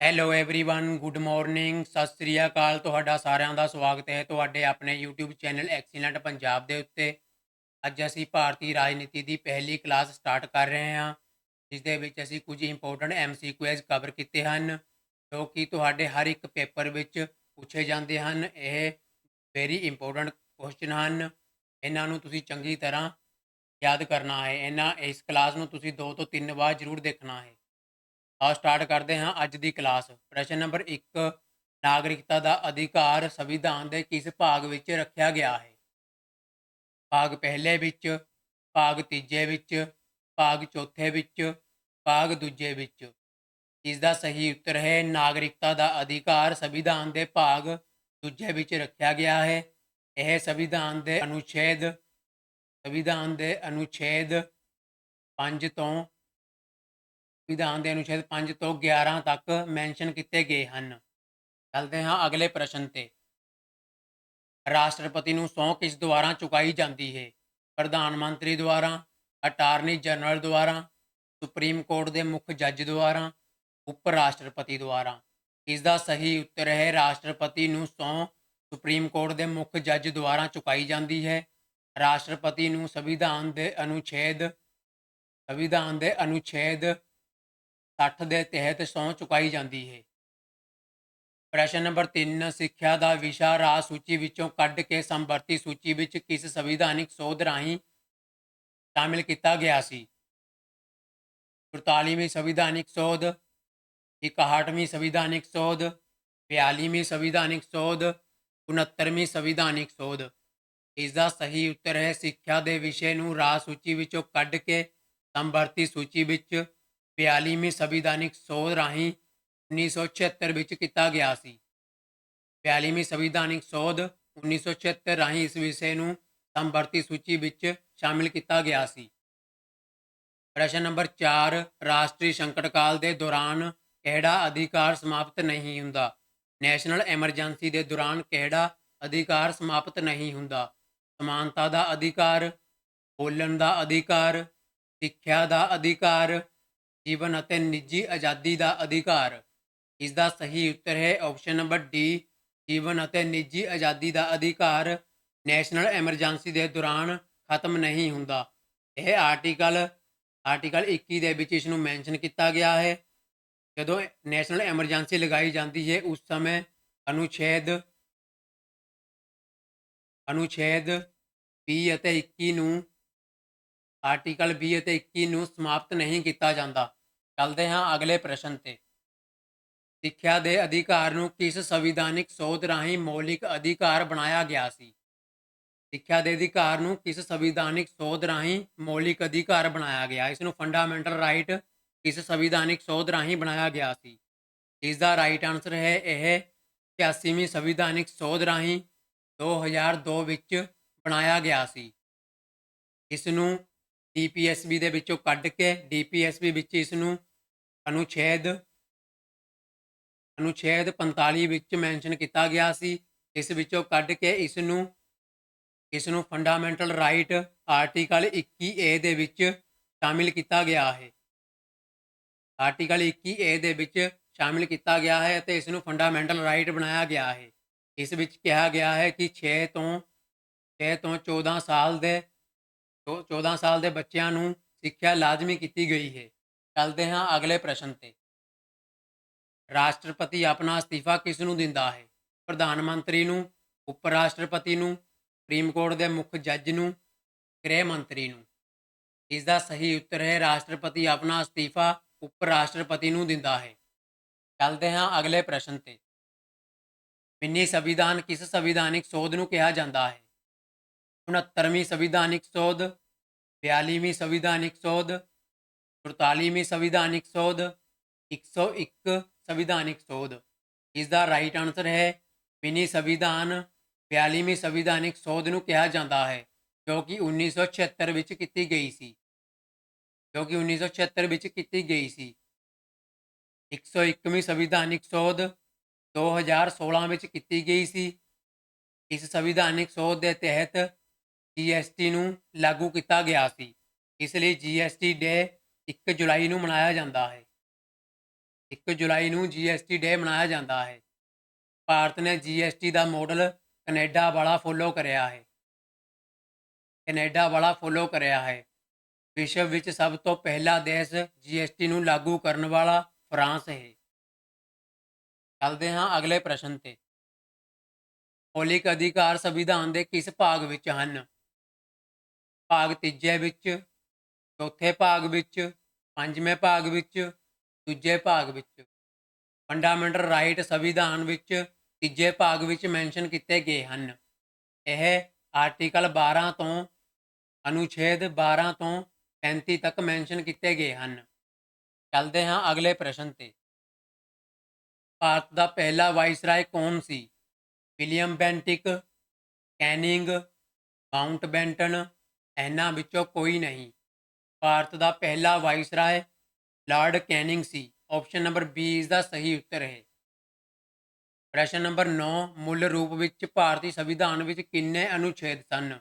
Hello everyone good morning Sat Sri ਅਕਾਲ ਤੁਹਾਡਾ ਸਾਰਿਆਂ ਦਾ ਸਵਾਗਤ ਹੈ ਤੁਹਾਡੇ ਆਪਣੇ YouTube ਚੈਨਲ ਐਕਸੀਲੈਂਟ ਪੰਜਾਬ ਦੇ ਉੱਤੇ ਅੱਜ ਅਸੀਂ ਭਾਰਤੀ ਰਾਜਨੀਤੀ ਦੀ ਪਹਿਲੀ ਕਲਾਸ ਸਟਾਰਟ ਕਰ ਰਹੇ ਹਾਂ ਜਿਸ ਦੇ ਵਿੱਚ ਅਸੀਂ ਕੁਝ ਇੰਪੋਰਟੈਂਟ ਐਮਸੀਕਿਊਜ਼ ਕਵਰ ਕੀਤੇ ਹਨ ਜੋ ਕਿ ਤੁਹਾਡੇ ਹਰ ਇੱਕ ਪੇਪਰ ਵਿੱਚ ਪੁੱਛੇ ਜਾਂਦੇ ਹਨ ਇਹ ਵੈਰੀ ਇੰਪੋਰਟੈਂਟ ਕੁਐਸਚਨ ਹਨ ਇਹਨਾਂ ਨੂੰ ਤੁਸੀਂ ਚੰਗੀ ਤਰ੍ਹਾਂ ਯਾਦ ਕਰਨਾ ਹੈ ਇਹਨਾਂ ਇਸ ਕਲਾਸ ਨੂੰ ਤੁਸੀਂ ਦੋ ਤੋਂ ਤਿੰਨ ਵਾਰ ਜ਼ਰੂਰ ਦੇਖਣਾ ਹੈ ਆਓ ਸਟਾਰਟ ਕਰਦੇ ਹਾਂ ਅੱਜ ਦੀ ਕਲਾਸ ਪ੍ਰਸ਼ਨ ਨੰਬਰ 1 ਨਾਗਰਿਕਤਾ ਦਾ ਅਧਿਕਾਰ ਸੰਵਿਧਾਨ ਦੇ ਕਿਸ ਭਾਗ ਵਿੱਚ ਰੱਖਿਆ ਗਿਆ ਹੈ? ਭਾਗ ਪਹਿਲੇ ਵਿੱਚ, ਭਾਗ ਤੀਜੇ ਵਿੱਚ, ਭਾਗ ਚੌਥੇ ਵਿੱਚ, ਭਾਗ ਦੂਜੇ ਵਿੱਚ। ਇਸ ਦਾ ਸਹੀ ਉੱਤਰ ਹੈ, ਨਾਗਰਿਕਤਾ ਦਾ ਅਧਿਕਾਰ ਸੰਵਿਧਾਨ ਦੇ ਭਾਗ ਦੂਜੇ ਵਿੱਚ ਰੱਖਿਆ ਗਿਆ ਹੈ। ਇਹ ਸੰਵਿਧਾਨ ਦੇ ਅਨੁਛੇਦ, ਸੰਵਿਧਾਨ ਦੇ ਅਨੁਛੇਦ 5 ਤੋਂ ਵਿਧਾਨ ਦੇ ਅਨੁਛੇਦ 5 ਤੋਂ 11 ਤੱਕ ਮੈਂਸ਼ਨ ਕੀਤੇ ਗਏ ਹਨ। ਚੱਲਦੇ ਹਾਂ ਅਗਲੇ ਪ੍ਰਸ਼ਨ ਤੇ। ਰਾਸ਼ਟਰਪਤੀ ਨੂੰ ਸਹੁੰ ਕਿਸ ਦੁਆਰਾ ਚੁਕਾਈ ਜਾਂਦੀ ਹੈ। ਪ੍ਰਧਾਨ ਮੰਤਰੀ ਦੁਆਰਾ, ਅਟਾਰਨੀ ਜਨਰਲ ਦੁਆਰਾ, ਸੁਪਰੀਮ ਕੋਰਟ ਦੇ ਮੁੱਖ ਜੱਜ ਦੁਆਰਾ, ਉਪ ਰਾਸ਼ਟਰਪਤੀ ਦੁਆਰਾ। ਇਸ ਦਾ ਸਹੀ ਉੱਤਰ ਹੈ, ਰਾਸ਼ਟਰਪਤੀ ਨੂੰ ਸਹੁੰ ਸੁਪਰੀਮ ਕੋਰਟ ਦੇ ਮੁੱਖ ਜੱਜ ਦੁਆਰਾ ਚੁਕਾਈ ਜਾਂਦੀ ਹੈ। ਰਾਸ਼ਟਰਪਤੀ ਨੂੰ ਸੰਵਿਧਾਨ ਦੇ ਅਨੁਛੇਦ, ਸੰਵਿਧਾਨ ਦੇ ਅਨੁਛੇਦ 60 ਦੇ ਤਹਿਤ ਸਹੁੰ ਚੁਕਾਈ ਜਾਂਦੀ ਹੈ। ਪ੍ਰਸ਼ਨ ਨੰਬਰ 3 ਸਿੱਖਿਆ ਦਾ ਵਿਸ਼ਾ ਰਾਜ ਸੂਚੀ ਵਿੱਚੋਂ ਕੱਢ ਕੇ ਸੰਵਰਤੀ ਸੂਚੀ ਵਿੱਚ ਕਿਸ ਸੰਵਿਧਾਨਿਕ ਸੋਧ ਰਾਹੀਂ ਸ਼ਾਮਿਲ ਕੀਤਾ ਗਿਆ ਸੀ? 44ਵੀਂ ਸੰਵਿਧਾਨਿਕ ਸੋਧ 61ਵੀਂ ਸੰਵਿਧਾਨਿਕ ਸੋਧ 42ਵੀਂ ਸੰਵਿਧਾਨਿਕ ਸੋਧ 69ਵੀਂ ਸੰਵਿਧਾਨਿਕ ਸੋਧ। ਇਸ ਦਾ ਸਹੀ ਉੱਤਰ ਹੈ, ਸਿੱਖਿਆ ਦੇ ਵਿਸ਼ੇ ਨੂੰ ਰਾਜ ਸੂਚੀ ਵਿੱਚੋਂ ਕੱਢ ਕੇ ਸੰਵਰਤੀ ਸੂਚੀ ਵਿੱਚ 42ਵੀਂ ਸੰਵਿਧਾਨਿਕ ਸੋਧ ਰਾਹੀਂ 1976 ਵਿੱਚ ਕੀਤਾ ਗਿਆ ਸੀ। 42ਵੀਂ ਸੰਵਿਧਾਨਿਕ ਸੋਧ 1976 ਰਾਹੀਂ ਇਸ ਵਿਸ਼ੇ ਨੂੰ ਸੰਵਰਤੀ ਸੂਚੀ ਵਿੱਚ ਸ਼ਾਮਿਲ ਕੀਤਾ ਗਿਆ ਸੀ। ਪ੍ਰਸ਼ਨ ਨੰਬਰ 4 ਰਾਸ਼ਟਰੀ ਸੰਕਟ ਕਾਲ ਦੇ ਦੌਰਾਨ ਕਿਹੜਾ ਅਧਿਕਾਰ ਸਮਾਪਤ ਨਹੀਂ ਹੁੰਦਾ? ਨੈਸ਼ਨਲ ਐਮਰਜੈਂਸੀ ਦੇ ਦੌਰਾਨ ਕਿਹੜਾ ਅਧਿਕਾਰ ਸਮਾਪਤ ਨਹੀਂ ਹੁੰਦਾ? ਸਮਾਨਤਾ ਦਾ ਅਧਿਕਾਰ, ਬੋਲਣ ਦਾ ਅਧਿਕਾਰ, ਸਿੱਖਿਆ ਦਾ ਅਧਿਕਾਰ ਜੀਵਨ ਅਤੇ ਨਿੱਜੀ ਆਜ਼ਾਦੀ ਦਾ ਅਧਿਕਾਰ। ਇਸ ਦਾ ਸਹੀ ਉੱਤਰ ਹੈ ਆਪਸ਼ਨ ਨੰਬਰ ਡੀ ਜੀਵਨ ਅਤੇ ਨਿੱਜੀ ਆਜ਼ਾਦੀ ਦਾ ਅਧਿਕਾਰ। ਨੈਸ਼ਨਲ ਐਮਰਜੈਂਸੀ ਦੇ ਦੌਰਾਨ ਖਤਮ ਨਹੀਂ ਹੁੰਦਾ। ਇਹ ਆਰਟੀਕਲ ਆਰਟੀਕਲ 21 ਦੇ ਵਿੱਚ ਇਸ ਨੂੰ ਮੈਂਸ਼ਨ ਕੀਤਾ ਗਿਆ ਹੈ। ਜਦੋਂ ਨੈਸ਼ਨਲ ਐਮਰਜੈਂਸੀ ਲਗਾਈ ਜਾਂਦੀ ਹੈ, ਉਸ ਸਮੇਂ ਅਨੁਛੇਦ ਅਨੁਛੇਦ 20 ਅਤੇ 21 ਨੂੰ ਆਰਟੀਕਲ 20 ਅਤੇ 21 ਨੂੰ ਸਮਾਪਤ ਨਹੀਂ ਕੀਤਾ ਜਾਂਦਾ। ਚੱਲਦੇ ਹਾਂ ਅਗਲੇ ਪ੍ਰਸ਼ਨ ਤੇ। ਸਿੱਖਿਆ ਦੇ ਅਧਿਕਾਰ ਨੂੰ ਕਿਸ ਸੰਵਿਧਾਨਿਕ ਸੋਧ ਰਾਹੀਂ ਮੌਲਿਕ ਅਧਿਕਾਰ ਬਣਾਇਆ ਗਿਆ ਸੀ? ਸਿੱਖਿਆ ਦੇ ਅਧਿਕਾਰ ਨੂੰ ਕਿਸ ਸੰਵਿਧਾਨਿਕ ਸੋਧ ਰਾਹੀਂ ਮੌਲਿਕ ਅਧਿਕਾਰ ਬਣਾਇਆ ਗਿਆ? ਇਸ ਨੂੰ ਫੰਡਾਮੈਂਟਲ ਰਾਈਟ ਕਿਸ ਸੰਵਿਧਾਨਿਕ ਸੋਧ ਰਾਹੀਂ ਬਣਾਇਆ ਗਿਆ ਸੀ? ਇਸ ਦਾ ਰਾਈਟ ਆਨਸਰ ਹੈ ਇਹ 81ਵੀਂ ਸੰਵਿਧਾਨਿਕ ਸੋਧ ਰਾਹੀਂ 2002 ਵਿੱਚ ਬਣਾਇਆ ਗਿਆ ਸੀ। ਇਸ ਨੂੰ ਡੀਪੀਐਸਬੀ ਦੇ ਵਿੱਚੋਂ ਕੱਢ ਕੇ ਡੀਪੀਐਸਬੀ ਵਿੱਚ ਇਸ ਨੂੰ ਅਨੁਛੇਦ ਅਨੁਛੇਦ 45 ਵਿੱਚ ਮੈਂਸ਼ਨ ਕੀਤਾ ਗਿਆ ਸੀ। ਇਸ ਵਿੱਚੋਂ ਕੱਢ ਕੇ ਇਸ ਨੂੰ ਇਸ ਨੂੰ ਫੰਡਾਮੈਂਟਲ ਰਾਈਟ ਆਰਟੀਕਲ 21A ਦੇ ਵਿੱਚ ਸ਼ਾਮਿਲ ਕੀਤਾ ਗਿਆ ਹੈ। ਆਰਟੀਕਲ 21A ਦੇ ਵਿੱਚ ਸ਼ਾਮਿਲ ਕੀਤਾ ਗਿਆ ਹੈ ਅਤੇ ਇਸ ਨੂੰ ਫੰਡਾਮੈਂਟਲ ਰਾਈਟ ਬਣਾਇਆ ਗਿਆ ਹੈ। ਇਸ ਵਿੱਚ ਕਿਹਾ ਗਿਆ ਹੈ ਕਿ 6 ਤੋਂ 6 ਤੋਂ 14 ਸਾਲ ਦੇ 14 ਸਾਲ ਦੇ ਬੱਚਿਆਂ ਨੂੰ ਸਿੱਖਿਆ ਲਾਜ਼ਮੀ ਕੀਤੀ ਗਈ ਹੈ। ਚੱਲਦੇ ਹਾਂ ਅਗਲੇ ਪ੍ਰਸ਼ਨ ਤੇ। ਰਾਸ਼ਟਰਪਤੀ ਆਪਣਾ ਅਸਤੀਫਾ ਕਿਸ ਨੂੰ ਦਿੰਦਾ ਹੈ? ਪ੍ਰਧਾਨ ਮੰਤਰੀ ਨੂੰ ਉਪ ਰਾਸ਼ਟਰਪਤੀ ਨੂੰ, ਸੁਪਰੀਮ ਕੋਰਟ ਦੇ ਮੁੱਖ ਜੱਜ ਨੂੰ, ਗ੍ਰਹਿ ਮੰਤਰੀ ਨੂੰ? ਇਸ ਦਾ ਸਹੀ ਉੱਤਰ ਹੈ, ਰਾਸ਼ਟਰਪਤੀ ਆਪਣਾ ਅਸਤੀਫਾ ਉਪ ਰਾਸ਼ਟਰਪਤੀ ਨੂੰ ਦਿੰਦਾ ਹੈ। ਚੱਲਦੇ ਹਾਂ ਅਗਲੇ ਪ੍ਰਸ਼ਨ ਤੇ। ਮਿੰਨੀ ਸੰਵਿਧਾਨ ਕਿਸ ਸੰਵਿਧਾਨਿਕ ਸੋਧ ਨੂੰ ਕਿਹਾ ਜਾਂਦਾ ਹੈ? 69ਵੀਂ ਸੰਵਿਧਾਨਿਕ ਸੋਧ 42ਵੀਂ ਸੰਵਿਧਾਨਿਕ ਸੋਧ 44ਵੀਂ ਸੰਵਿਧਾਨਿਕ ਸੋਧ 101 ਸੰਵਿਧਾਨਿਕ ਸੋਧ। ਇਸ ਦਾ ਰਾਈਟ ਆਨਸਰ ਹੈ, ਮਿਨੀ ਸੰਵਿਧਾਨ 42ਵੀਂ ਸੰਵਿਧਾਨਿਕ ਸੋਧ ਨੂੰ ਕਿਹਾ ਜਾਂਦਾ ਹੈ, ਜੋ ਕਿ 1976 ਵਿੱਚ ਕੀਤੀ ਗਈ ਸੀ। ਜੋ ਕਿ 1976 ਵਿੱਚ ਕੀਤੀ ਗਈ ਸੀ। 101ਵੀਂ ਸੰਵਿਧਾਨਿਕ ਸੋਧ 2016 ਵਿੱਚ ਕੀਤੀ ਗਈ ਸੀ। ਇਸ ਸੰਵਿਧਾਨਿਕ ਸੋਧ ਦੇ ਤਹਿਤ ਜੀਐਸਟੀ ਨੂੰ ਲਾਗੂ ਕੀਤਾ ਗਿਆ ਸੀ। ਇਸ ਲਈ ਜੀਐਸਟੀ ਡੇ 1 ਜੁਲਾਈ ਨੂੰ ਮਨਾਇਆ ਜਾਂਦਾ ਹੈ। 1 ਜੁਲਾਈ ਨੂੰ ਜੀਐਸਟੀ ਡੇ ਮਨਾਇਆ ਜਾਂਦਾ ਹੈ। ਭਾਰਤ ਨੇ ਜੀਐਸਟੀ ਦਾ ਮਾਡਲ ਕੈਨੇਡਾ ਵਾਲਾ ਫੋਲੋ ਕਰਿਆ ਹੈ। ਕੈਨੇਡਾ ਵਾਲਾ ਫੋਲੋ ਕਰਿਆ ਹੈ। ਵਿਸ਼ਵ ਵਿੱਚ ਸਭ ਤੋਂ ਪਹਿਲਾ ਦੇਸ਼ ਜੀਐਸਟੀ ਨੂੰ ਲਾਗੂ ਕਰਨ ਵਾਲਾ ਫਰਾਂਸ ਹੈ। ਚੱਲਦੇ ਹਾਂ ਅਗਲੇ ਪ੍ਰਸ਼ਨ ਤੇ। ਮੌਲਿਕ ਅਧਿਕਾਰ ਸੰਵਿਧਾਨ ਦੇ ਕਿਸ ਭਾਗ ਵਿੱਚ ਹਨ? ਭਾਗ ਤੀਜੇ ਵਿੱਚ, ਚੌਥੇ ਭਾਗ ਵਿੱਚ, ਪੰਜਵੇਂ ਭਾਗ ਵਿੱਚ, ਦੂਜੇ ਭਾਗ ਵਿੱਚ। ਫੰਡਾਮੈਂਟਲ ਰਾਈਟ ਸੰਵਿਧਾਨ ਵਿੱਚ ਤੀਜੇ ਭਾਗ ਵਿੱਚ ਮੈਂਸ਼ਨ ਕੀਤੇ ਗਏ ਹਨ। ਇਹ ਆਰਟੀਕਲ 12 ਤੋਂ ਅਨੁਛੇਦ 12 ਤੋਂ 35 ਤੱਕ ਮੈਂਸ਼ਨ ਕੀਤੇ ਗਏ ਹਨ। ਚੱਲਦੇ ਹਾਂ ਅਗਲੇ ਪ੍ਰਸ਼ਨ ਤੇ। ਭਾਰਤ ਦਾ ਪਹਿਲਾ ਵਾਇਸਰਾਏ ਕੌਣ ਸੀ? William Bentinck Canning Mountbatten ਇਹਨਾਂ ਵਿੱਚੋਂ ਕੋਈ ਨਹੀਂ। ਭਾਰਤ ਦਾ ਪਹਿਲਾ ਵਾਇਸਰਾਏ ਲਾਰਡ ਕੈਨਿੰਗ ਸੀ। ਆਪਸ਼ਨ ਨੰਬਰ ਬੀ ਇਸ ਦਾ ਸਹੀ ਉੱਤਰ ਹੈ। ਪ੍ਰਸ਼ਨ ਨੰਬਰ 9 ਮੁੱਲ ਰੂਪ ਵਿੱਚ ਭਾਰਤੀ ਸੰਵਿਧਾਨ ਵਿੱਚ ਕਿੰਨੇ ਅਨੁਛੇਦ ਸਨ?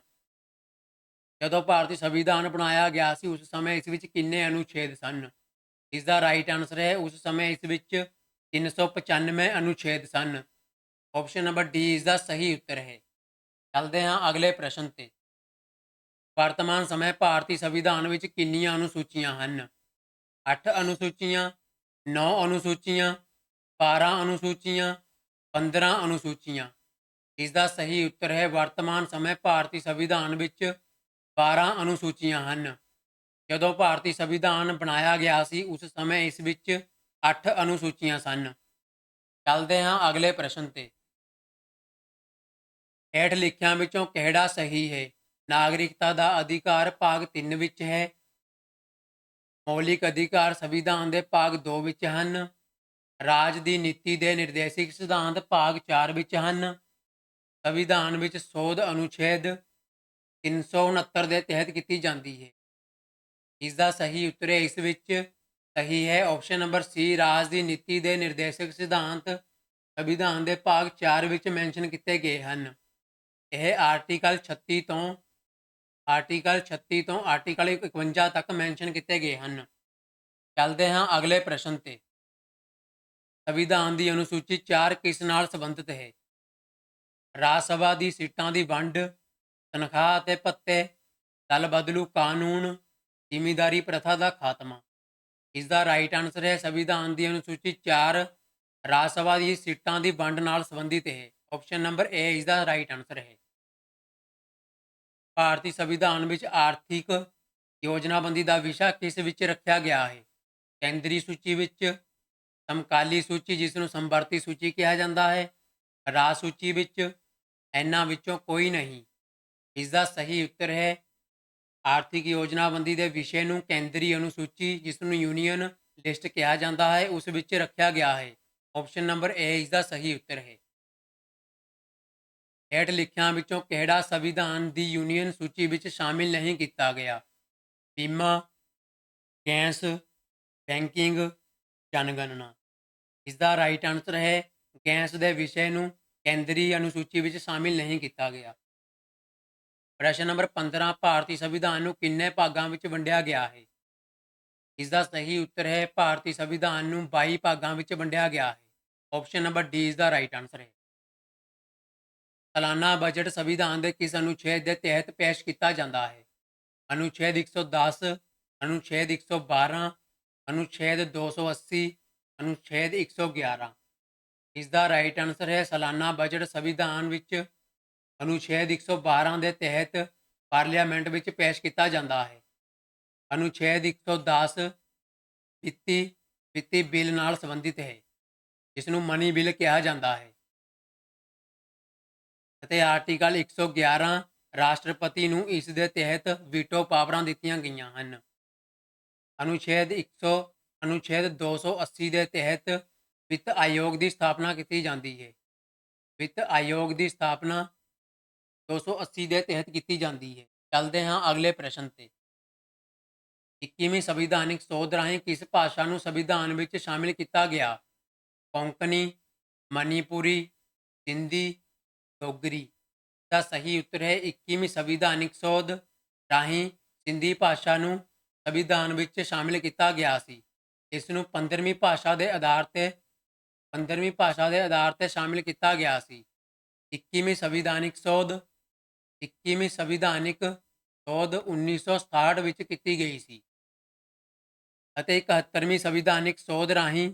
ਜਦੋਂ ਭਾਰਤੀ ਸੰਵਿਧਾਨ ਬਣਾਇਆ ਗਿਆ ਸੀ, ਉਸ ਸਮੇਂ ਇਸ ਵਿੱਚ ਕਿੰਨੇ ਅਨੁਛੇਦ ਸਨ? ਇਸ ਦਾ ਰਾਈਟ ਆਨਸਰ ਹੈ, ਉਸ ਸਮੇਂ ਇਸ ਵਿੱਚ 395 ਅਨੁਛੇਦ ਸਨ। ਆਪਸ਼ਨ ਨੰਬਰ ਡੀ ਇਸ ਦਾ ਸਹੀ ਉੱਤਰ ਹੈ। ਚੱਲਦੇ ਹਾਂ ਅਗਲੇ ਪ੍ਰਸ਼ਨ ਤੇ। ਵਰਤਮਾਨ ਸਮੇਂ ਭਾਰਤੀ ਸੰਵਿਧਾਨ ਵਿੱਚ ਕਿੰਨੀਆਂ ਅਨੁਸੂਚੀਆਂ ਹਨ? 8 ਅਨੁਸੂਚੀਆਂ 9 ਅਨੁਸੂਚੀਆਂ 12 ਅਨੁਸੂਚੀਆਂ 15 ਅਨੁਸੂਚੀਆਂ। ਇਸ ਦਾ ਸਹੀ ਉੱਤਰ ਹੈ, ਵਰਤਮਾਨ ਸਮੇਂ ਭਾਰਤੀ ਸੰਵਿਧਾਨ ਵਿੱਚ 12 ਅਨੁਸੂਚੀਆਂ ਹਨ। ਜਦੋਂ ਭਾਰਤੀ ਸੰਵਿਧਾਨ ਬਣਾਇਆ ਗਿਆ ਸੀ, ਉਸ ਸਮੇਂ ਇਸ ਵਿੱਚ 8 ਅਨੁਸੂਚੀਆਂ ਸਨ। ਚੱਲਦੇ ਹਾਂ ਅਗਲੇ ਪ੍ਰਸ਼ਨ ਤੇ। ਹੇਠ ਲਿਖਿਆਂ ਵਿੱਚੋਂ ਕਿਹੜਾ ਸਹੀ ਹੈ? ਨਾਗਰਿਕਤਾ ਦਾ ਅਧਿਕਾਰ ਭਾਗ 3 ਵਿੱਚ ਹੈ। ਮੌਲਿਕ ਅਧਿਕਾਰ ਸੰਵਿਧਾਨ ਦੇ ਭਾਗ 2 ਵਿੱਚ ਹਨ। ਰਾਜ ਦੀ ਨੀਤੀ ਦੇ ਨਿਰਦੇਸ਼ਿਕ ਸਿਧਾਂਤ ਭਾਗ 4 ਵਿੱਚ ਹਨ। ਸੰਵਿਧਾਨ ਵਿੱਚ ਸੋਧ ਅਨੁਛੇਦ 369 ਦੇ ਤਹਿਤ ਕੀਤੀ ਜਾਂਦੀ ਹੈ। ਇਸ ਦਾ ਸਹੀ ਉੱਤਰ ਇਸ ਵਿੱਚ ਸਹੀ ਹੈ। ਆਪਸ਼ਨ ਨੰਬਰ ਸੀ ਰਾਜ ਦੀ ਨੀਤੀ ਦੇ ਨਿਰਦੇਸ਼ਕ ਸਿਧਾਂਤ ਸੰਵਿਧਾਨ ਦੇ ਭਾਗ 4 ਵਿੱਚ ਮੈਂਸ਼ਨ ਕੀਤੇ ਗਏ ਹਨ। ਇਹ ਆਰਟੀਕਲ 36 ਤੋਂ ਆਰਟੀਕਲ 36 ਤੋਂ ਆਰਟੀਕਲ 51 ਤੱਕ ਮੈਂਸ਼ਨ ਕੀਤੇ ਗਏ ਹਨ। ਚੱਲਦੇ ਹਾਂ ਅਗਲੇ ਪ੍ਰਸ਼ਨ ਤੇ। ਸੰਵਿਧਾਨ ਦੀ ਅਨੁਸੂਚੀ 4 ਕਿਸ ਨਾਲ ਸੰਬੰਧਿਤ ਹੈ? ਰਾਜ ਸਭਾ ਦੀ ਸੀਟਾਂ ਦੀ ਵੰਡ, ਤਨਖਾਹ ਅਤੇ ਭੱਤੇ, ਦਲ ਬਦਲੂ ਕਾਨੂੰਨ, ਜ਼ਿਮੀਦਾਰੀ ਪ੍ਰਥਾ ਦਾ ਖਾਤਮਾ। ਇਸ ਦਾ ਰਾਈਟ ਆਨਸਰ ਹੈ ਸੰਵਿਧਾਨ ਦੀ ਅਨੁਸੂਚੀ 4 ਰਾਜ ਸਭਾ ਦੀ ਸੀਟਾਂ ਦੀ ਵੰਡ ਨਾਲ ਸੰਬੰਧਿਤ ਹੈ। ਆਪਸ਼ਨ ਨੰਬਰ ਏ ਇਸ ਦਾ ਰਾਈਟ ਆਨਸਰ ਹੈ। ਭਾਰਤੀ ਸੰਵਿਧਾਨ ਵਿੱਚ ਆਰਥਿਕ ਯੋਜਨਾਬੰਦੀ ਦਾ ਵਿਸ਼ਾ ਕਿਸ ਵਿੱਚ ਰੱਖਿਆ ਗਿਆ ਹੈ? ਕੇਂਦਰੀ ਸੂਚੀ ਵਿੱਚ ਸਮਕਾਲੀ ਸੂਚੀ ਜਿਸ ਨੂੰ ਸੰਵਰਤੀ ਸੂਚੀ ਕਿਹਾ ਜਾਂਦਾ ਹੈ, ਰਾਜ ਸੂਚੀ ਵਿੱਚ ਇਹਨਾਂ ਵਿੱਚੋਂ ਕੋਈ ਨਹੀਂ। ਇਸ ਦਾ ਸਹੀ ਉੱਤਰ ਹੈ, ਆਰਥਿਕ ਯੋਜਨਾਬੰਦੀ ਦੇ ਵਿਸ਼ੇ ਨੂੰ ਕੇਂਦਰੀ ਅਨੁਸੂਚੀ ਜਿਸ ਨੂੰ ਯੂਨੀਅਨ ਲਿਸਟ ਕਿਹਾ ਜਾਂਦਾ ਹੈ, ਉਸ ਵਿੱਚ ਰੱਖਿਆ ਗਿਆ ਹੈ। ਆਪਸ਼ਨ ਨੰਬਰ ਏ ਇਸ ਦਾ ਸਹੀ ਉੱਤਰ ਹੈ। ਹੇਠ ਲਿਖਿਆਂ ਵਿੱਚੋਂ ਕਿਹੜਾ ਸੰਵਿਧਾਨ ਦੀ ਯੂਨੀਅਨ ਸੂਚੀ ਵਿੱਚ ਸ਼ਾਮਿਲ ਨਹੀਂ ਕੀਤਾ ਗਿਆ? ਬੀਮਾ ਗੈਸ ਬੈਂਕਿੰਗ, ਜਨਗਣਨਾ। ਇਸ ਦਾ ਰਾਈਟ ਆਨਸਰ ਹੈ ਗੈਸ ਦੇ ਵਿਸ਼ੇ ਨੂੰ ਕੇਂਦਰੀ ਅਨੁਸੂਚੀ ਵਿੱਚ ਸ਼ਾਮਿਲ ਨਹੀਂ ਕੀਤਾ ਗਿਆ। ਪ੍ਰਸ਼ਨ ਨੰਬਰ 15 ਭਾਰਤੀ ਸੰਵਿਧਾਨ ਨੂੰ ਕਿੰਨੇ ਭਾਗਾਂ ਵਿੱਚ ਵੰਡਿਆ ਗਿਆ ਹੈ? ਇਸ ਦਾ ਸਹੀ ਉੱਤਰ ਹੈ, ਭਾਰਤੀ ਸੰਵਿਧਾਨ ਨੂੰ 22 ਭਾਗਾਂ ਵਿੱਚ ਵੰਡਿਆ ਗਿਆ ਹੈ। ਆਪਸ਼ਨ ਨੰਬਰ ਡੀ ਇਸ ਦਾ ਰਾਈਟ ਆਨਸਰ ਹੈ। ਸਾਲਾਨਾ ਬਜਟ ਸੰਵਿਧਾਨ ਦੇ ਕਿਸ ਅਨੁਛੇਦ ਦੇ ਤਹਿਤ ਪੇਸ਼ ਕੀਤਾ ਜਾਂਦਾ ਹੈ? ਅਨੁਛੇਦ 110 ਅਨੁਛੇਦ 112 ਅਨੁਛੇਦ 280 ਅਨੁਛੇਦ 111 ਇਸ ਦਾ ਰਾਈਟ ਆਨਸਰ ਹੈ ਸਾਲਾਨਾ ਬਜਟ ਸੰਵਿਧਾਨ ਵਿੱਚ ਅਨੁਛੇਦ 112 ਦੇ ਤਹਿਤ ਪਾਰਲੀਮੈਂਟ ਵਿੱਚ ਪੇਸ਼ ਕੀਤਾ ਜਾਂਦਾ ਹੈ। ਅਨੁਛੇਦ 110 ਵਿੱਤੀ ਵਿੱਤੀ ਬਿੱਲ ਨਾਲ ਸੰਬੰਧਿਤ ਹੈ ਜਿਸ ਨੂੰ ਮਨੀ ਬਿੱਲ ਕਿਹਾ ਜਾਂਦਾ ਹੈ। ਅਤੇ ਆਰਟੀਕਲ 111 ਰਾਸ਼ਟਰਪਤੀ ਨੂੰ ਇਸ ਦੇ ਤਹਿਤ ਵੀਟੋ ਪਾਵਰਾਂ ਦਿੱਤੀਆਂ ਗਈਆਂ ਹਨ। ਅਨੁਛੇਦ 100 ਅਨੁਛੇਦ 280 ਦੇ ਤਹਿਤ ਵਿੱਤ ਆਯੋਗ ਦੀ ਸਥਾਪਨਾ ਕੀਤੀ ਜਾਂਦੀ ਹੈ। ਵਿੱਤ ਆਯੋਗ ਦੀ ਸਥਾਪਨਾ 280 ਦੇ ਤਹਿਤ ਕੀਤੀ ਜਾਂਦੀ ਹੈ। ਚੱਲਦੇ ਹਾਂ ਅਗਲੇ ਪ੍ਰਸ਼ਨ ਤੇ। 21ਵੀਂ ਸੰਵਿਧਾਨਿਕ ਸੋਧ ਰਾਹੀਂ ਕਿਸ ਭਾਸ਼ਾ ਨੂੰ ਸੰਵਿਧਾਨ ਵਿੱਚ ਸ਼ਾਮਿਲ ਕੀਤਾ ਗਿਆ? ਕੋਂਕਣੀ, ਮਨੀਪੁਰੀ, ਸਿੰਧੀ ਡੋਗਰੀ ਦਾ ਸਹੀ ਉੱਤਰ ਹੈ। 21ਵੀਂ ਸੰਵਿਧਾਨਿਕ ਸੋਧ ਰਾਹੀਂ ਸਿੰਧੀ ਭਾਸ਼ਾ ਨੂੰ ਸੰਵਿਧਾਨ ਵਿੱਚ ਸ਼ਾਮਿਲ ਕੀਤਾ ਗਿਆ ਸੀ। ਇਸ ਨੂੰ 15ਵੀਂ ਭਾਸ਼ਾ ਦੇ ਆਧਾਰ ਤੇ 15ਵੀਂ ਭਾਸ਼ਾ ਦੇ ਆਧਾਰ ਤੇ ਸ਼ਾਮਿਲ ਕੀਤਾ ਗਿਆ ਸੀ। 21ਵੀਂ ਸੰਵਿਧਾਨਿਕ ਸੋਧ 21ਵੀਂ ਸੰਵਿਧਾਨਿਕ ਸੋਧ 1967 ਵਿੱਚ ਕੀਤੀ ਗਈ ਸੀ। ਅਤੇ 71ਵੀਂ ਸੰਵਿਧਾਨਿਕ ਸੋਧ ਰਾਹੀਂ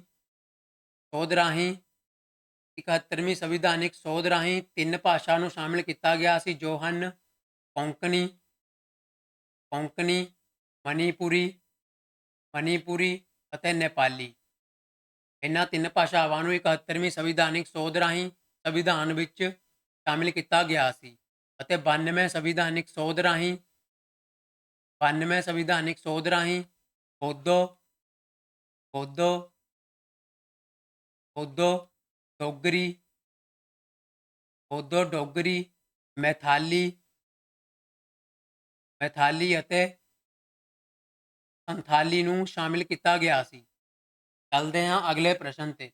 ਸੋਧ ਰਾਹੀਂ 71ਵੀਂ ਸੰਵਿਧਾਨਿਕ ਸੋਧ ਰਾਹੀਂ ਤਿੰਨ ਭਾਸ਼ਾ ਨੂੰ ਸ਼ਾਮਿਲ ਕੀਤਾ ਗਿਆ ਸੀ ਜੋ ਹਨ ਕੋਂਕਣੀ ਕੋਂਕਣੀ, ਮਨੀਪੁਰੀ ਮਨੀਪੁਰੀ ਅਤੇ ਨੇਪਾਲੀ। ਇਹਨਾਂ ਤਿੰਨ ਭਾਸ਼ਾਵਾਂ ਨੂੰ 71ਵੀਂ ਸੰਵਿਧਾਨਿਕ ਸੋਧ ਰਾਹੀਂ ਸੰਵਿਧਾਨ ਵਿੱਚ ਸ਼ਾਮਿਲ ਕੀਤਾ ਗਿਆ ਸੀ ਅਤੇ 92 ਸੰਵਿਧਾਨਿਕ ਸੋਧ ਰਾਹੀਂ 92 ਸੰਵਿਧਾਨਿਕ ਸੋਧ ਰਾਹੀਂ ਬੋਧੋ ਬੋਧੋ ਬੋਧੋ ਡੋਗਰੀ, ਬੋਧੋ ਡੋਗਰੀ, ਮੈਥਾਲੀ ਮੈਥਾਲੀ ਅਤੇ ਸੰਥਾਲੀ ਨੂੰ ਸ਼ਾਮਿਲ ਕੀਤਾ ਗਿਆ ਸੀ। ਚੱਲਦੇ ਹਾਂ ਅਗਲੇ ਪ੍ਰਸ਼ਨ ਤੇ।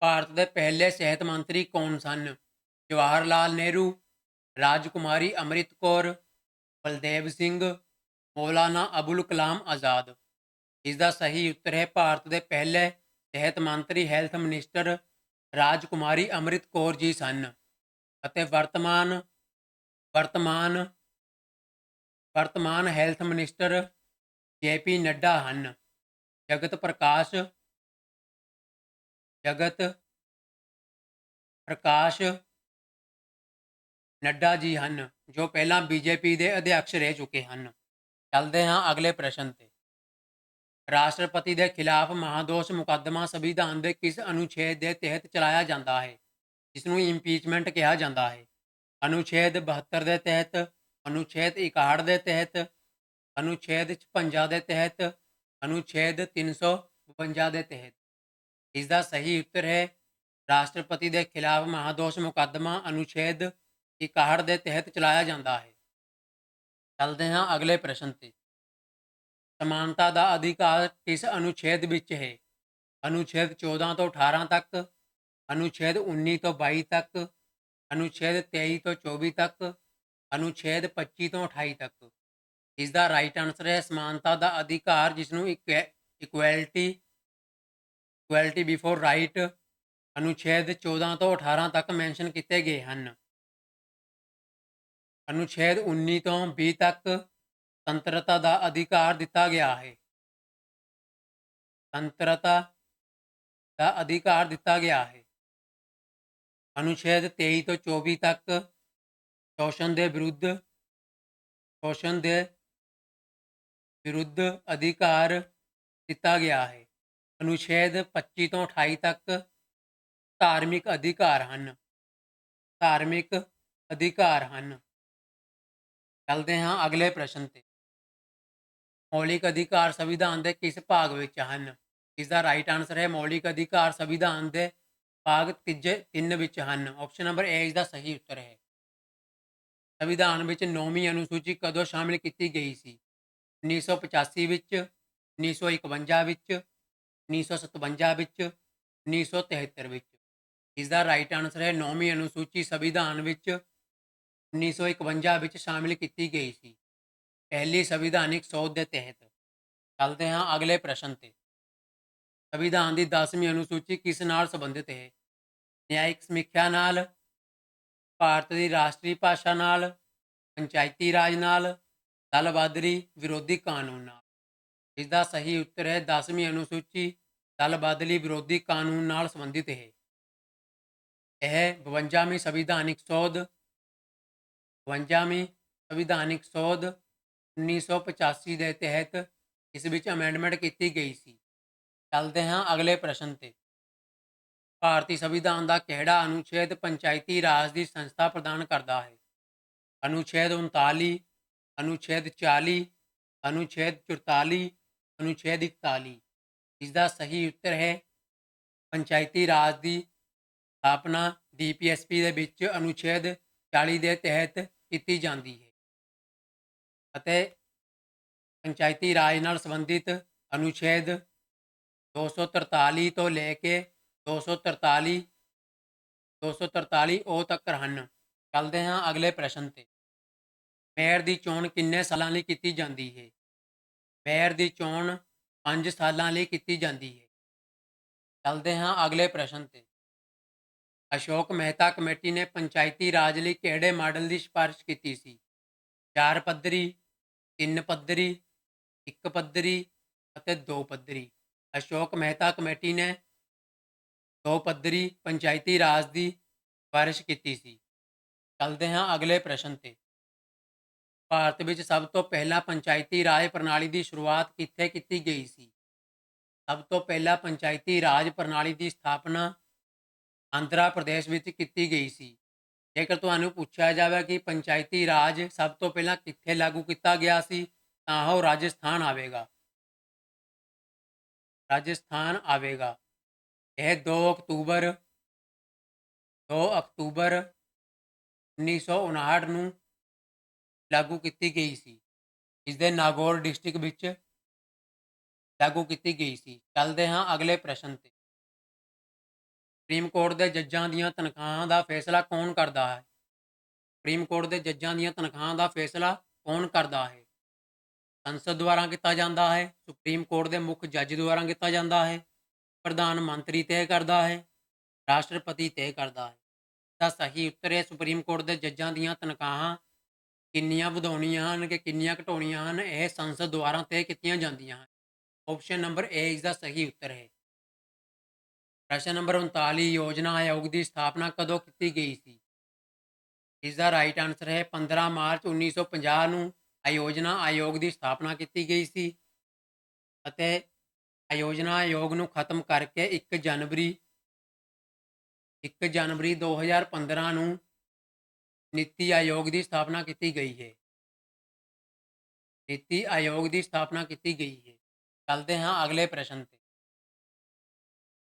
ਭਾਰਤ ਦੇ ਪਹਿਲੇ ਸਿਹਤ ਮੰਤਰੀ ਕੌਣ ਸਨ? ਜਵਾਹਰ ਲਾਲ ਨਹਿਰੂ, ਰਾਜਕੁਮਾਰੀ ਅੰਮ੍ਰਿਤ ਕੌਰ, ਬਲਦੇਵ ਸਿੰਘ, ਮੌਲਾਨਾ ਅਬੁਲ ਕਲਾਮ ਆਜ਼ਾਦ। ਇਸ ਦਾ ਸਹੀ ਉੱਤਰ ਹੈ ਭਾਰਤ ਦੇ ਪਹਿਲੇ ਸਿਹਤ ਮੰਤਰੀ ਹੈਲਥ ਮਿਨਿਸਟਰ ਰਾਜਕੁਮਾਰੀ ਅੰਮ੍ਰਿਤ ਕੌਰ ਜੀ ਸਨ ਅਤੇ ਵਰਤਮਾਨ ਵਰਤਮਾਨ ਵਰਤਮਾਨ ਹੈਲਥ ਮਿਨਿਸਟਰ ਜੇਪੀ ਨੱਡਾ ਹਨ। ਜਗਤ ਪ੍ਰਕਾਸ਼ ਜਗਤ ਪ੍ਰਕਾਸ਼ ਨੱਡਾ ਜੀ ਹਨ, ਜੋ ਪਹਿਲਾਂ ਬੀਜੇਪੀ ਦੇ ਅਧਿਅਕਸ਼ ਰਹਿ ਚੁੱਕੇ ਹਨ। ਚੱਲਦੇ ਹਾਂ ਅਗਲੇ ਪ੍ਰਸ਼ਨ ਤੇ। ਰਾਸ਼ਟਰਪਤੀ ਦੇ ਖਿਲਾਫ ਮਹਾਦੋਸ਼ ਮੁਕੱਦਮਾ ਸੰਵਿਧਾਨ ਦੇ ਕਿਸ ਅਨੁਛੇਦ ਦੇ ਤਹਿਤ ਚਲਾਇਆ ਜਾਂਦਾ ਹੈ? ਜਿਸ ਨੂੰ ਇੰਪੀਚਮੈਂਟ ਕਿਹਾ ਜਾਂਦਾ ਹੈ। ਅਨੁਛੇਦ 72 ਦੇ ਤਹਿਤ, ਅਨੁਛੇਦ 61 ਦੇ ਤਹਿਤ, ਅਨੁਛੇਦ 56 ਦੇ ਤਹਿਤ, ਅਨੁਛੇਦ 352 ਦੇ ਤਹਿਤ। ਇਸ ਦਾ ਸਹੀ ਉੱਤਰ ਹੈ, ਰਾਸ਼ਟਰਪਤੀ ਦੇ ਖਿਲਾਫ ਮਹਾਦੋਸ਼ ਮੁਕੱਦਮਾ ਅਨੁਛੇਦ 61 ਦੇ ਤਹਿਤ ਚਲਾਇਆ ਜਾਂਦਾ ਹੈ। ਚੱਲਦੇ ਹਾਂ ਅਗਲੇ ਪ੍ਰਸ਼ਨ ਤੇ। ਸਮਾਨਤਾ ਦਾ ਅਧਿਕਾਰ ਕਿਸ ਅਨੁਛੇਦ ਵਿੱਚ ਹੈ? ਅਨੁਛੇਦ 14 ਤੋਂ 18 ਤੱਕ, ਅਨੁਛੇਦ 19 ਤੋਂ 22 ਤੱਕ, ਅਨੁਛੇਦ 23 ਤੋਂ 24 ਤੱਕ, ਅਨੁਛੇਦ 25 ਤੋਂ 28 ਤੱਕ। ਇਸ ਦਾ ਰਾਈਟ ਆਨਸਰ ਹੈ ਸਮਾਨਤਾ ਦਾ ਅਧਿਕਾਰ ਜਿਸ ਨੂੰ ਇਕੁਐਲਿਟੀ ਇਕੁਐਲਿਟੀ ਬਿਫੋਰ ਰਾਈਟ ਅਨੁਛੇਦ 14 ਤੋਂ 18 ਤੱਕ ਮੈਂਸ਼ਨ ਕੀਤੇ ਗਏ ਹਨ। ਅਨੁਛੇਦ 19 ਤੋਂ 20 ਤੱਕ ਸੰਤਰਤਾ ਦਾ ਅਧਿਕਾਰ ਦਿੱਤਾ ਗਿਆ ਹੈ। ਸੰਤਰਤਾ ਦਾ ਅਧਿਕਾਰ ਦਿੱਤਾ ਗਿਆ ਹੈ। ਅਨੁਛੇਦ 23 ਤੋਂ 24 ਤੱਕ ਸ਼ੋਸ਼ਣ ਦੇ ਵਿਰੁੱਧ, ਸ਼ੋਸ਼ਣ ਦੇ ਵਿਰੁੱਧ ਅਧਿਕਾਰ ਦਿੱਤਾ ਗਿਆ ਹੈ। ਅਨੁਛੇਦ 25 ਤੋਂ 28 ਤੱਕ ਧਾਰਮਿਕ ਅਧਿਕਾਰ ਹਨ। ਧਾਰਮਿਕ ਅਧਿਕਾਰ ਹਨ। ਚੱਲਦੇ ਹਾਂ ਅਗਲੇ ਪ੍ਰਸ਼ਨ ਤੇ। ਮੌਲਿਕ ਅਧਿਕਾਰ ਸੰਵਿਧਾਨ ਦੇ ਕਿਸ ਭਾਗ ਵਿੱਚ ਹਨ? ਇਸ ਦਾ ਰਾਈਟ ਆਨਸਰ ਹੈ ਮੌਲਿਕ ਅਧਿਕਾਰ ਸੰਵਿਧਾਨ ਦੇ ਭਾਗ ਤੀਜੇ ਤਿੰਨ ਵਿੱਚ ਹਨ। ਆਪਸ਼ਨ ਨੰਬਰ ਏ ਇਸ ਦਾ ਸਹੀ ਉੱਤਰ ਹੈ। ਸੰਵਿਧਾਨ ਵਿੱਚ ਨੌਵੀਂ ਅਨੁਸੂਚੀ ਕਦੋਂ ਸ਼ਾਮਿਲ ਕੀਤੀ ਗਈ ਸੀ? 1985 ਵਿੱਚ 1951 ਵਿੱਚ 1957 ਵਿੱਚ 1973 ਵਿੱਚ। ਇਸ ਦਾ ਰਾਈਟ ਆਨਸਰ ਹੈ ਨੌਵੀਂ ਅਨੁਸੂਚੀ ਸੰਵਿਧਾਨ ਵਿੱਚ 1951 ਵਿੱਚ ਸ਼ਾਮਿਲ ਕੀਤੀ ਗਈ ਸੀ। ਪਹਿਲੀ ਸੰਵਿਧਾਨਿਕ ਸੋਧ ਦੇ ਤਹਿਤ ਚੱਲਦੇ ਹਾਂ ਅਗਲੇ ਪ੍ਰਸ਼ਨ ਤੇ ਸੰਵਿਧਾਨ ਦੀ 10ਵੀਂ ਅਨੁਸੂਚੀ ਕਿਸ ਨਾਲ ਸੰਬੰਧਿਤ ਹੈ ਨਿਆਇਕ ਸਮੀਖਿਆ ਨਾਲ ਭਾਰਤ ਦੀ ਰਾਸ਼ਟਰੀ ਭਾਸ਼ਾ ਨਾਲ ਪੰਚਾਇਤੀ ਰਾਜ ਨਾਲ ਦਲਬਦਰੀ ਵਿਰੋਧੀ ਕਾਨੂੰਨ ਨਾਲ ਇਸ ਦਾ ਸਹੀ ਉੱਤਰ ਹੈ 10ਵੀਂ ਅਨੁਸੂਚੀ ਦਲਬਦਲੀ ਵਿਰੋਧੀ ਕਾਨੂੰਨ ਨਾਲ ਸੰਬੰਧਿਤ ਹੈ ਇਹ 52ਵੀਂ ਸੰਵਿਧਾਨਿਕ ਸੋਧ 52ਵੀਂ ਸੰਵਿਧਾਨਿਕ ਸੋਧ 1985 ਦੇ ਤਹਿਤ ਇਸ ਵਿੱਚ ਅਮੈਂਡਮੈਂਟ ਕੀਤੀ ਗਈ ਸੀ। ਚੱਲਦੇ ਹਾਂ ਅਗਲੇ ਪ੍ਰਸ਼ਨ ਤੇ। ਭਾਰਤੀ ਸੰਵਿਧਾਨ ਦਾ ਕਿਹੜਾ ਅਨੁਛੇਦ ਪੰਚਾਇਤੀ ਰਾਜ ਦੀ ਸੰਸਥਾ ਪ੍ਰਦਾਨ ਕਰਦਾ ਹੈ? ਅਨੁਛੇਦ 39 ਅਨੁਛੇਦ 40 ਅਨੁਛੇਦ 44 ਅਨੁਛੇਦ 41 ਇਸ ਦਾ ਸਹੀ ਉੱਤਰ ਹੈ, ਪੰਚਾਇਤੀ ਰਾਜ ਦੀ ਸਥਾਪਨਾ ਡੀਪੀਐਸਪੀ ਦੇ ਵਿੱਚ ਅਨੁਛੇਦ 40 ਦੇ ਤਹਿਤ ਕੀਤੀ ਜਾਂਦੀ ਹੈ। ਅਤੇ ਪੰਚਾਇਤੀ ਰਾਜ ਨਾਲ ਸੰਬੰਧਿਤ ਅਨੁਛੇਦ 243 ਤੋਂ ਲੈ ਕੇ 243 243 ਉਹ ਤੱਕ ਹਨ। ਚੱਲਦੇ ਹਾਂ ਅਗਲੇ ਪ੍ਰਸ਼ਨ ਤੇ। ਮੇਅਰ ਦੀ ਚੋਣ ਕਿੰਨੇ ਸਾਲਾਂ ਲਈ ਕੀਤੀ ਜਾਂਦੀ ਹੈ? ਮੇਅਰ ਦੀ ਚੋਣ 5 ਸਾਲਾਂ ਲਈ ਕੀਤੀ ਜਾਂਦੀ ਹੈ। ਚੱਲਦੇ ਹਾਂ ਅਗਲੇ ਪ੍ਰਸ਼ਨ ਤੇ। ਅਸ਼ੋਕ ਮਹਿਤਾ ਕਮੇਟੀ ਨੇ ਪੰਚਾਇਤੀ ਰਾਜ ਲਈ ਕਿਹੜੇ ਮਾਡਲ ਦੀ ਸਿਫਾਰਿਸ਼ ਕੀਤੀ ਸੀ? ਚਾਰ ਪੱਧਰੀ ਤਿੰਨ ਪੱਧਰੀ, ਇੱਕ ਪੱਧਰੀ ਅਤੇ ਦੋ ਪੱਧਰੀ। ਅਸ਼ੋਕ ਮਹਿਤਾ ਕਮੇਟੀ ਨੇ ਦੋ ਪੱਧਰੀ ਪੰਚਾਇਤੀ ਰਾਜ ਦੀ ਸਿਫਾਰਿਸ਼ ਕੀਤੀ ਸੀ। ਚੱਲਦੇ ਹਾਂ ਅਗਲੇ ਪ੍ਰਸ਼ਨ ਤੇ। ਭਾਰਤ ਵਿੱਚ ਸਭ ਤੋਂ ਪਹਿਲਾਂ ਪੰਚਾਇਤੀ ਰਾਜ ਪ੍ਰਣਾਲੀ ਦੀ ਸ਼ੁਰੂਆਤ ਕਿੱਥੇ ਕੀਤੀ ਗਈ ਸੀ? ਸਭ ਤੋਂ ਪਹਿਲਾਂ ਪੰਚਾਇਤੀ ਰਾਜ ਪ੍ਰਣਾਲੀ ਦੀ ਸਥਾਪਨਾ ਆਂਧਰਾ ਪ੍ਰਦੇਸ਼ ਵਿੱਚ ਕੀਤੀ ਗਈ ਸੀ। ਜੇਕਰ ਤੁਹਾਨੂੰ ਪੁੱਛਿਆ ਜਾਵੇ ਕਿ ਪੰਚਾਇਤੀ ਰਾਜ ਸਭ ਤੋਂ ਪਹਿਲਾਂ ਕਿੱਥੇ ਲਾਗੂ ਕੀਤਾ ਗਿਆ ਸੀ, ਤਾਂ ਉਹ ਰਾਜਸਥਾਨ ਆਵੇਗਾ। ਰਾਜਸਥਾਨ ਆਵੇਗਾ। ਇਹ 2 ਅਕਤੂਬਰ 2 ਅਕਤੂਬਰ 1959 ਨੂੰ ਲਾਗੂ ਕੀਤੀ ਗਈ ਸੀ। ਇਸ ਦੇ ਨਾਗੌਰ ਡਿਸਟ੍ਰਿਕਟ ਵਿੱਚ ਲਾਗੂ ਕੀਤੀ ਗਈ ਸੀ। ਚੱਲਦੇ ਹਾਂ ਅਗਲੇ ਪ੍ਰਸ਼ਨ ਤੇ। ਸੁਪਰੀਮ ਕੋਰਟ ਦੇ ਜੱਜਾਂ ਦੀਆਂ ਤਨਖਾਹਾਂ ਦਾ ਫੈਸਲਾ ਕੌਣ ਕਰਦਾ ਹੈ? ਸੁਪਰੀਮ ਕੋਰਟ ਦੇ ਜੱਜਾਂ ਦੀਆਂ ਤਨਖਾਹਾਂ ਦਾ ਫੈਸਲਾ ਕੌਣ ਕਰਦਾ ਹੈ? ਸੰਸਦ ਦੁਆਰਾ ਕੀਤਾ ਜਾਂਦਾ ਹੈ, ਸੁਪਰੀਮ ਕੋਰਟ ਦੇ ਮੁੱਖ ਜੱਜ ਦੁਆਰਾ ਕੀਤਾ ਜਾਂਦਾ ਹੈ, ਪ੍ਰਧਾਨ ਮੰਤਰੀ ਤੈਅ ਕਰਦਾ ਹੈ, ਰਾਸ਼ਟਰਪਤੀ ਤੈਅ ਕਰਦਾ ਹੈ। ਤਾਂ ਸਹੀ ਉੱਤਰ ਹੈ, ਸੁਪਰੀਮ ਕੋਰਟ ਦੇ ਜੱਜਾਂ ਦੀਆਂ ਤਨਖਾਹਾਂ ਕਿੰਨੀਆਂ ਵਧਾਉਣੀਆਂ ਹਨ ਕਿ ਕਿੰਨੀਆਂ ਘਟਾਉਣੀਆਂ ਹਨ, ਇਹ ਸੰਸਦ ਦੁਆਰਾ ਤੈਅ ਕੀਤੀਆਂ ਜਾਂਦੀਆਂ ਹਨ। ਆਪਸ਼ਨ ਨੰਬਰ ਏ ਇਸ ਦਾ ਸਹੀ ਉੱਤਰ ਹੈ। ਪ੍ਰਸ਼ਨ ਨੰਬਰ 39 ਯੋਜਨਾ ਆਯੋਗ ਦੀ ਸਥਾਪਨਾ ਕਦੋਂ ਕੀਤੀ ਗਈ ਸੀ? ਇਸ ਦਾ ਰਾਈਟ ਆਨਸਰ ਹੈ 15 ਮਾਰਚ 1950 ਨੂੰ ਆਯੋਜਨਾ ਆਯੋਗ ਦੀ ਸਥਾਪਨਾ ਕੀਤੀ ਗਈ ਸੀ ਅਤੇ ਆਯੋਜਨਾ ਆਯੋਗ ਨੂੰ ਖਤਮ ਕਰਕੇ 1 ਜਨਵਰੀ 1 ਜਨਵਰੀ 2015 ਨੂੰ ਨੀਤੀ ਆਯੋਗ ਦੀ ਸਥਾਪਨਾ ਕੀਤੀ ਗਈ ਹੈ। ਨੀਤੀ ਆਯੋਗ ਦੀ ਸਥਾਪਨਾ ਕੀਤੀ ਗਈ ਹੈ। ਚੱਲਦੇ ਹਾਂ ਅਗਲੇ ਪ੍ਰਸ਼ਨ ਤੇ।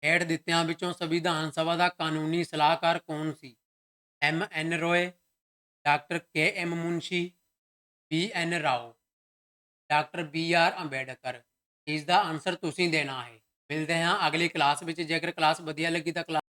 ਹੇਠ ਦਿੱਤਿਆਂ ਵਿੱਚੋਂ ਸੰਵਿਧਾਨ ਸਭਾ ਦਾ ਕਾਨੂੰਨੀ ਸਲਾਹਕਾਰ ਕੌਣ ਸੀ? M. N. Roy, doctor K. M. Munshi B. N. Rao, doctor B. R. Ambedkar. ਇਸ ਦਾ ਆਨਸਰ ਤੁਸੀਂ ਦੇਣਾ ਹੈ। ਮਿਲਦੇ ਹਾਂ ਅਗਲੀ ਕਲਾਸ ਵਿੱਚ। ਜੇਕਰ ਕਲਾਸ ਵਧੀਆ ਲੱਗੀ ਤਾਂ ਕਲਾਸ